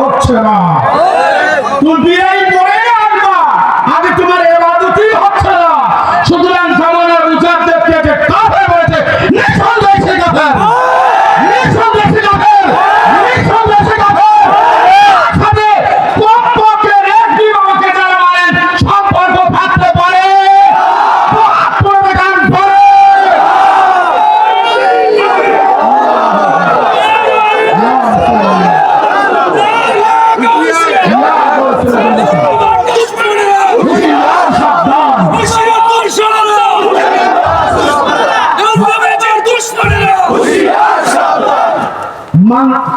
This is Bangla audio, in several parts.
হচ্ছে না?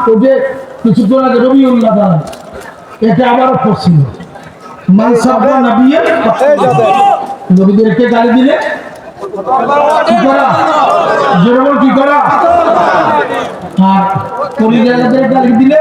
ও যে কিছুক্ষণ আগে রবিউল্লাহ দান এটা আবারও পড়ছিল। মান সাব্বা নবিয়ে নবীদেরকে গালি দিলে? কি করা? যেরকম কি করা? আর পরিজাদের গালি দিলে?